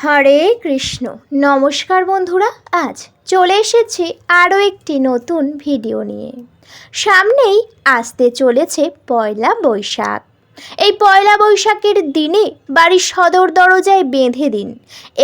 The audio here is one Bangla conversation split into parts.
হরে কৃষ্ণ। নমস্কার বন্ধুরা, আজ চলে এসেছি আরও একটি নতুন ভিডিও নিয়ে। সামনেই আসতে চলেছে পয়লা বৈশাখ। এই পয়লা বৈশাখের দিনে বাড়ির সদর দরজায় বেঁধে দিন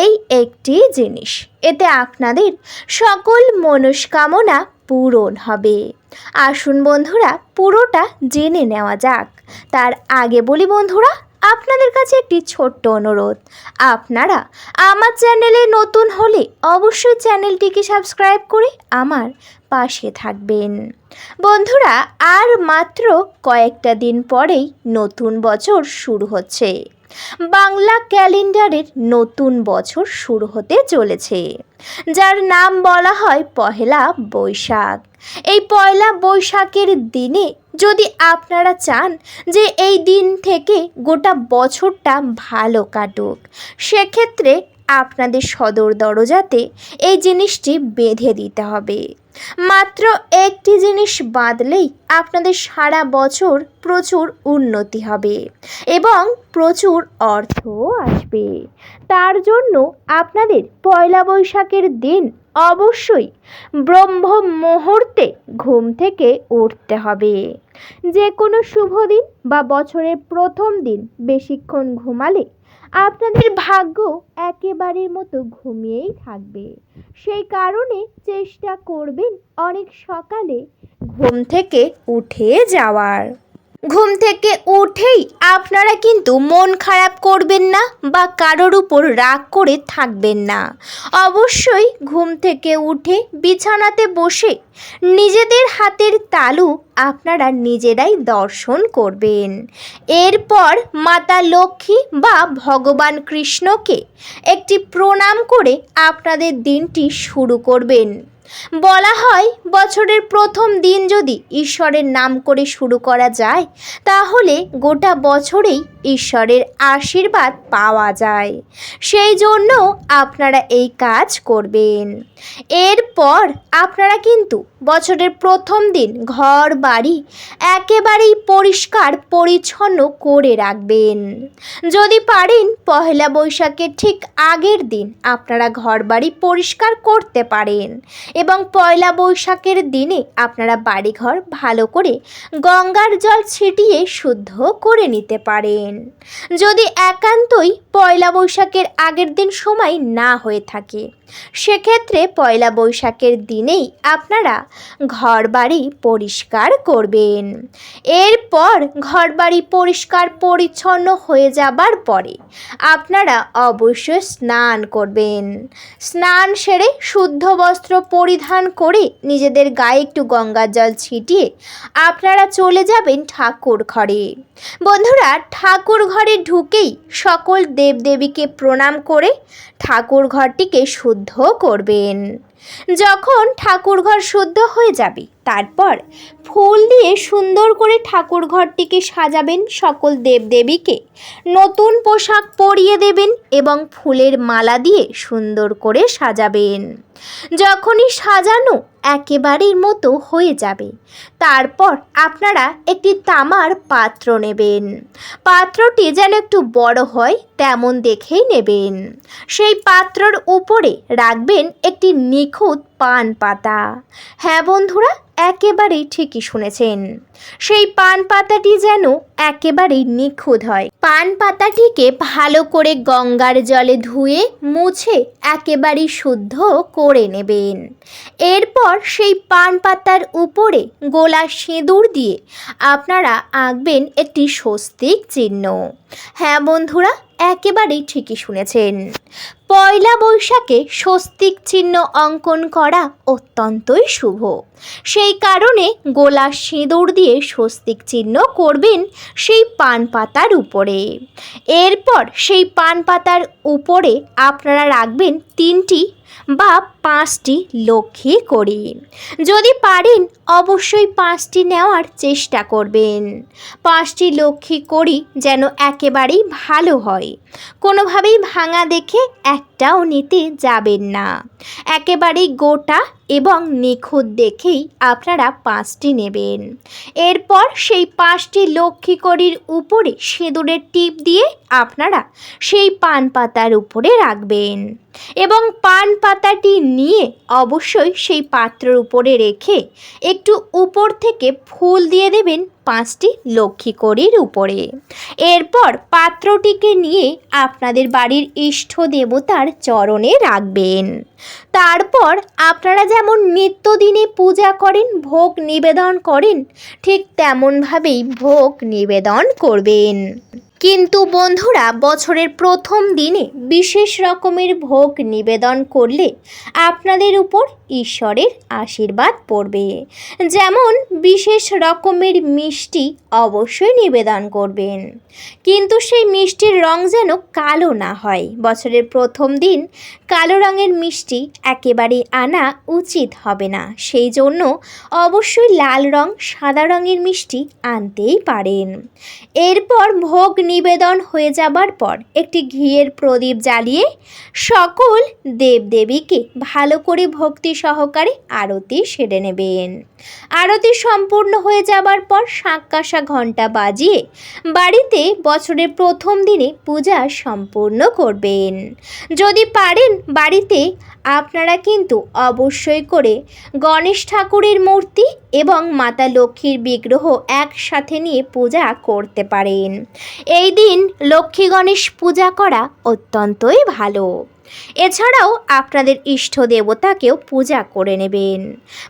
এই একটি জিনিস। এতে আপনাদের সকল মনস্কামনা পূরণ হবে। আসুন বন্ধুরা, পুরোটা জেনে নেওয়া যাক। তার আগে বলি বন্ধুরা আপনাদের কাছে একটি ছোট্ট অনুরোধ। আপনারা আমার চ্যানেলে নতুন হলে অবশ্যই চ্যানেলটিকে সাবস্ক্রাইব করে আমার পাশে থাকবেন। বন্ধুরা, আর মাত্র কয়েকটা দিন পরেই নতুন বছর শুরু হচ্ছে। বাংলা ক্যালেন্ডারের নতুন বছর শুরু হতে চলেছে, যার নাম বলা হয় পহেলা বৈশাখ। এই পয়লা বৈশাখের দিনে যদি আপনারা চান যে এই দিন থেকে গোটা বছরটা ভালো কাটুক, সেক্ষেত্রে আপনাদের সদর দরজাতে এই জিনিসটি বেঁধে দিতে হবে। মাত্র একটি জিনিস বাঁধলেই আপনাদের সারা বছর প্রচুর উন্নতি হবে এবং প্রচুর অর্থ আসবে। তার জন্য আপনাদের পয়লা বৈশাখের দিন অবশ্যই ব্রহ্ম মুহূর্তে ঘুম থেকে উঠতে হবে। যে কোনো শুভ দিন বা বছরের প্রথম দিন বেশিক্ষণ ঘুমালে আপনাদের ভাগ্য একেবারের মতো ঘুমিয়েই থাকবে। সেই কারণে চেষ্টা করবেন অনেক সকালে ঘুম থেকে উঠে যাওয়ার। ঘুম থেকে উঠেই আপনারা কিন্তু মন খারাপ করবেন না বা কারোর উপর রাগ করে থাকবেন না। অবশ্যই ঘুম থেকে উঠে বিছানাতে বসে নিজেদের হাতের তালু আপনারা নিজেরাই দর্শন করবেন। এরপর মাতা লক্ষ্মী বা ভগবান কৃষ্ণকে একটি প্রণাম করে আপনাদের দিনটি শুরু করবেন। বলা হয়, বছরের প্রথম দিন যদি ঈশ্বরের নাম করে শুরু করা যায়, তাহলে গোটা বছরেই ঈশ্বরের আশীর্বাদ পাওয়া যায়। সেই জন্য আপনারা এই কাজ করবেন। এরপর আপনারা কিন্তু বছরের প্রথম দিন ঘর, বাড়ি একেবারেই পরিষ্কার, পরিচ্ছন্ন করে রাখবেন। যদি পারেন, পহেলা বৈশাখের ঠিক আগের দিন আপনারা ঘর, বাড়ি পরিষ্কার করতে পারেন। এবং পয়লা বৈশাখের দিনে আপনারা বাড়িঘর ভালো করে গঙ্গার জল ছিটিয়ে শুদ্ধ করে নিতে পারেন। যদি একান্তই পয়লা বৈশাখের আগের দিন সময় না হয়ে থাকে, সেক্ষেত্রে পয়লা বৈশাখের দিনেই আপনারা ঘর বাড়ি পরিষ্কার করবেন। এরপর ঘর বাড়ি পরিষ্কার পরিচ্ছন্ন হয়ে যাবার পরে আপনারা অবশ্যই স্নান করবেন। স্নান সেরে শুদ্ধ বস্ত্র পরিধান করে নিজেদের গায়ে একটু গঙ্গার জল ছিটিয়ে আপনারা চলে যাবেন ঠাকুর ঘরে। বন্ধুরা, ঠাকুর ঘরে ঢুকেই সকল দেবদেবীকে প্রণাম করে ঠাকুর ঘরটিকে শুদ্ধ করবেন। যখন ঠাকুর ঘর শুদ্ধ হয়ে যাবে, তারপর ফুল দিয়ে সুন্দর করে ঠাকুর ঘরটিকে সাজাবেন সকল দেবদেবীকে। নতুন পোশাক পরিয়ে দেবেন এবং ফুলের মালা দিয়ে সুন্দর করে সাজাবেন। যখনই সাজানো একেবারের মতো হয়ে যাবে, তারপর আপনারা একটি তামার পাত্র নেবেন। পাত্রটি যেন একটু বড় হয় তেমন দেখেই নেবেন। সেই পাত্রর উপরে রাখবেন একটি নিখুঁত পান পাতা। হ্যাঁ বন্ধুরা, একেবারেই ঠিকই শুনেছেন। সেই পান পাতাটি যেন একেবারেই নিখুঁত হয়। পান পাতাটিকে ভালো করে গঙ্গার জলে ধুয়ে, মুছে একেবারে শুদ্ধ করে নেবেন। এরপর সেই পান পাতার উপরে গোলা সিঁদুর দিয়ে আপনারা আঁকবেন একটি স্বস্তিক চিহ্ন। হ্যাঁ বন্ধুরা একেবারেই ঠিকই শুনেছেন। পয়লা বৈশাখে স্বস্তিক চিহ্ন অঙ্কন করা অত্যন্তই শুভ। সেই কারণে গোলা সিঁদুর দিয়ে স্বস্তিক চিহ্ন করবেন সেই পান পাতার উপরে। এরপর সেই পান পাতার উপরে আপনারা রাখবেন তিনটি বা পাঁচটি লক্ষ্মী করি। যদি পারেন, অবশ্যই পাঁচটি নেওয়ার চেষ্টা করবেন। পাঁচটি লক্ষ্মী করি যেন একেবারেই ভালো হয়। কোনোভাবেই ভাঙা দেখে একটাও নিতে যাবেন না। একেবারেই গোটা এবং নিখুঁত দেখেই আপনারা পাঁচটি নেবেন। এরপর সেই পাঁচটি লক্ষ্মী করির উপরে সিঁদুরের টিপ দিয়ে আপনারা সেই পান পাতার উপরে রাখবেন। এবং পান পাতাটি নিয়ে অবশ্যই সেই পাত্রের উপরে রেখে একটু উপর থেকে ফুল দিয়ে দেবেন পাঁচটি লক্ষ্মী করির উপরে। এরপর পাত্রটিকে নিয়ে আপনাদের বাড়ির ইষ্ট দেবতার চরণে রাখবেন। তারপর আপনারা যেমন নিত্যদিনে পূজা করেন, ভোগ নিবেদন করেন, ঠিক তেমনভাবেই ভোগ নিবেদন করবেন। কিন্তু বন্ধুরা, বছরের প্রথম দিনে বিশেষ রকমের ভোগ নিবেদন করলে আপনাদের উপর ঈশ্বরের আশীর্বাদ পড়বে। যেমন, বিশেষ রকমের মিষ্টি অবশ্যই নিবেদন করবেন। কিন্তু সেই মিষ্টির রং যেন কালো না হয়। বছরের প্রথম দিন কালো রঙের মিষ্টি একেবারে আনা উচিত হবে না। সেই জন্য অবশ্যই লাল রং সাদা রঙের মিষ্টি আনতেই পারেন। এরপর ভোগ নিবেদন হয়ে যাবার পর একটি ঘিয়ের প্রদীপ জ্বালিয়ে সকল দেবদেবীকে ভালো করে ভক্তি সহকারে আরতি সেরে নেবেন। আরতি সম্পূর্ণ হয়ে যাবার পর শাঁকাশা ঘণ্টা বাজিয়ে বাড়িতে বছরের প্রথম দিনে পূজা সম্পূর্ণ করবেন। যদি পারেন বাড়িতে, আপনারা কিন্তু অবশ্যই করে গণেশ ঠাকুরের মূর্তি এবং মাতা লক্ষ্মীর বিগ্রহ একসাথে নিয়ে পূজা করতে পারেন। এই দিন লক্ষ্মী গণেশ পূজা করা অত্যন্তই ভালো। এছাড়াও আপনাদের ইষ্ট দেবতাকেও পূজা করে নেবেন।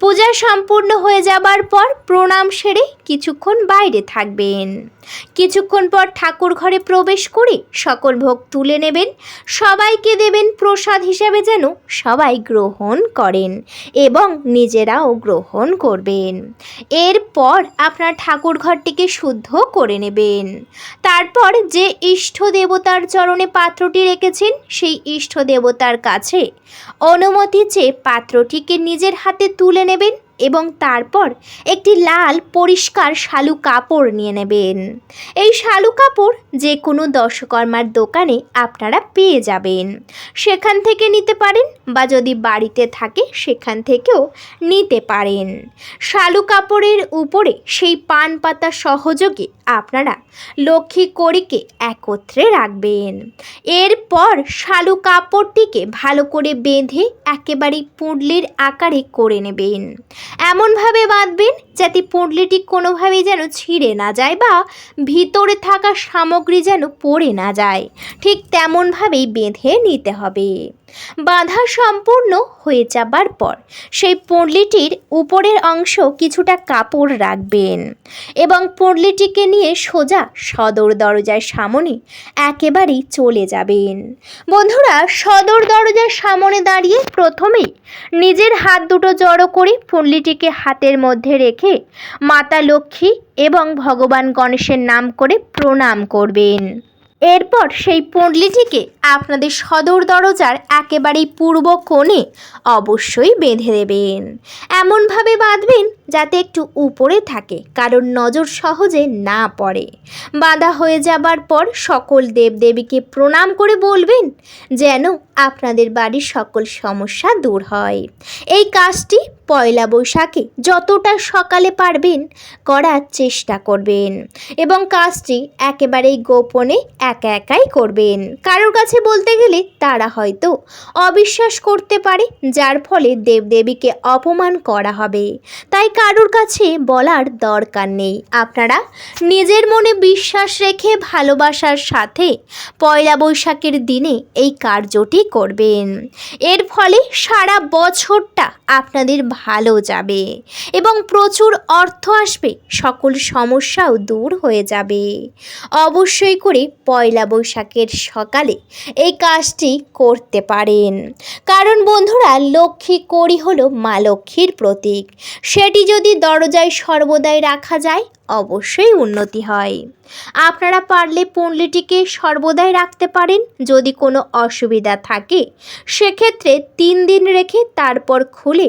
পূজা সম্পূর্ণ হয়ে যাবার পর প্রণাম সেরে কিছুক্ষণ বাইরে থাকবেন। কিছুক্ষণ পর ঠাকুর ঘরে প্রবেশ করে সকল ভোগ তুলে নেবেন। সবাইকে দেবেন প্রসাদ হিসাবে যেন সবাই গ্রহণ করেন এবং নিজেরাও গ্রহণ করবেন। এরপর আপনার ঠাকুর ঘরটিকে শুদ্ধ করে নেবেন। তারপর যে ইষ্ট দেবতার চরণে পাত্রটি রেখেছেন, সেই ইষ্ট দেবতার কাছে অনুমতি চেয়ে পাত্রটিকে নিজের হাতে তুলে নেবেন। এবং তারপর একটি লাল পরিষ্কার শালু কাপড় নিয়ে নেবেন। এই শালু কাপড় যে কোনো দশকর্মার দোকানে আপনারা পেয়ে যাবেন। সেখান থেকে নিতে পারেন বা যদি বাড়িতে থাকে সেখান থেকেও নিতে পারেন। শালু কাপড়ের উপরে সেই পান পাতা সহযোগে আপনারা লক্ষ্মী কড়িকে একত্রে রাখবেন। এরপর শালু কাপড়টিকে ভালো করে বেঁধে একেবারেই পুঁডলির আকারে করে নেবেন। এমনভাবে বাঁধবেন যাতে পুঁটলিটি কোনোভাবেই যেন ছিঁড়ে না যায় বা ভিতরে থাকা সামগ্রী যেন পড়ে না যায়। ঠিক তেমনভাবেই বেঁধে নিতে হবে। বাঁধা সম্পূর্ণ হয়ে যাবার পর সেই পুঁটলিটির উপরের অংশ কিছুটা কাপড় রাখবেন এবং পুঁটলিটিকে নিয়ে সোজা সদর দরজার সামনে একেবারেই চলে যাবেন। বন্ধুরা, সদর দরজার সামনে দাঁড়িয়ে প্রথমেই নিজের হাত দুটো জড়ো করে পুঁটলিটিকে হাতের মধ্যে রেখে মাতা লক্ষ্মী এবং ভগবান গণেশের নাম করে প্রণাম করবেন। এরপর সেই পুঁটলিটিকে আপনাদের সদর দরজার একেবারেই পূর্ব কোণে অবশ্যই বেঁধে দেবেন। এমনভাবে বাঁধবেন যাতে একটু উপরে থাকে, কারণ নজর সহজে না পড়ে। বাঁধা হয়ে যাবার পর সকল দেবদেবীকে প্রণাম করে বলবেন, যেন আপনাদের বাড়ির সকল সমস্যা দূর হয়। এই কাজটি পয়লা বৈশাখে যতটা সকালে পারবেন করার চেষ্টা করবেন এবং কাজটি একেবারেই গোপনে একা একাই করবেন। কারোর কাছে বলতে গেলে তারা হয়তো অবিশ্বাস করতে পারে, যার ফলে দেবদেবীকে অপমান করা হবে। তাই কারোর কাছে বলার দরকার নেই। আপনারা নিজের মনে বিশ্বাস রেখে ভালোবাসার সাথে পয়লা বৈশাখের দিনে এই কার্যটি করবেন। এর ফলে সারা বছরটা আপনাদের ভালো যাবে এবং প্রচুর অর্থ আসবে, সকল সমস্যাও দূর হয়ে যাবে। অবশ্যই করে পয়লা বৈশাখের সকালে এই কাজটি করতে পারেন। কারণ বন্ধুরা, লক্ষ্মী কড়ি হলো মা লক্ষ্মীর প্রতীক। সেটি যদি দরজায় সর্বদাই রাখা যায়, অবশ্যই উন্নতি হয়। আপনারা পারলে পুণ্ডলিটিকে সর্বদাই রাখতে পারেন, যদি কোনো অসুবিধা থাকে। সেক্ষেত্রে তিন দিন রেখে তারপর খুলে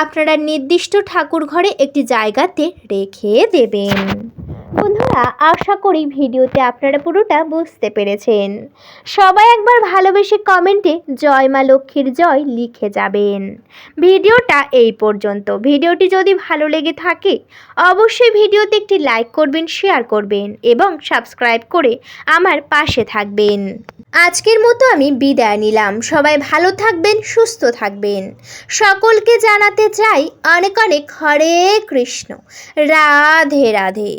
আপনারা নির্দিষ্ট ঠাকুর ঘরে একটি জায়গাতে রেখে দেবেন। বন্ধুরা, আশা করি ভিডিওতে আপনারা পুরোটা বুঝতে পেরেছেন। সবাই একবার ভালোবেসে কমেন্টে জয় মা লক্ষ্মীর জয় লিখে যাবেন। ভিডিওটা এই পর্যন্ত। ভিডিওটি যদি ভালো লেগে থাকে, অবশ্যই ভিডিওতে একটি লাইক করবেন শেয়ার করবেন এবং সাবস্ক্রাইব করে আমার পাশে থাকবেন। আজকের মতো আমি বিদায় নিলাম। সবাই ভালো থাকবেন, সুস্থ থাকবেন। সকলকে জানাতে চাই অনেক অনেক হরে কৃষ্ণ। রাধে রাধে।